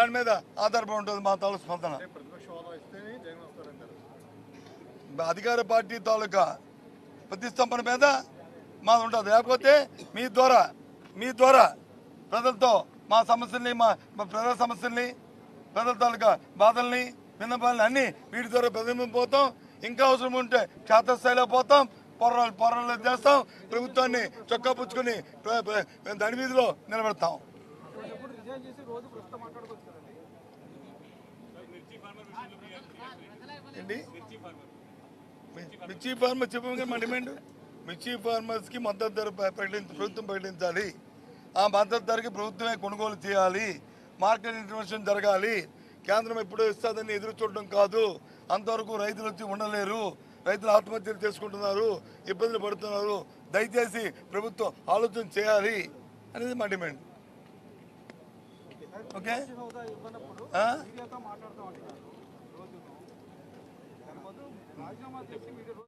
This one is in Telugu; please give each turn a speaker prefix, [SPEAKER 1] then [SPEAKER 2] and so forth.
[SPEAKER 1] దాని మీద ఆధారపడి ఉంటుంది మా తాలూకు స్పందన. అధికార పార్టీ తాలూకా ప్రతిష్టంభన మీద మాది ఉంటుంది. లేకపోతే మీ ద్వారా మీ ద్వారా ప్రజలతో మా సమస్యల్ని మా ప్రజల సమస్యల్ని ప్రజల తాలూకా బాధల్ని విన్నపాలని అన్ని వీటి ద్వారా ప్రతిబింబిపోతాం ఇంకా అవసరం ఉంటే క్షేత్రస్థాయిలో పోతాం. పోరాలు పోరాటాలు చేస్తాం. ప్రభుత్వాన్ని చొక్కా పుచ్చుకొని దాని మీదలో నిలబెడతాం.
[SPEAKER 2] ఎప్పుడు రిజైన్ చేసి రోజు ప్రస్తుతం మాట్లాడుకోవచ్చు కదండి
[SPEAKER 1] మిర్చి ఫార్మర్. చెప్పగా మా డిమాండ్? మిర్చి ఫార్మర్స్కి మద్దతు ధర ప్ర- ప్రకటించ ప్రభుత్వం ప్రకటించాలి. ఆ మద్దతు ధరకి ప్రభుత్వమే కొనుగోలు చేయాలి. మార్కెట్ ఇంటర్వెన్షన్ జరగాలి. కేంద్రం ఎప్పుడో ఇస్తుందని ఎదురు చూడడం కాదు. అంతవరకు రైతులు వచ్చి ఉండలేరు. రైతులు ఆత్మహత్యలు చేసుకుంటున్నారు. ఇబ్బందులు పడుతున్నారు. దయచేసి ప్రభుత్వం ఆలోచన చేయాలి అనేది మా డిమాండ్. ఓకే.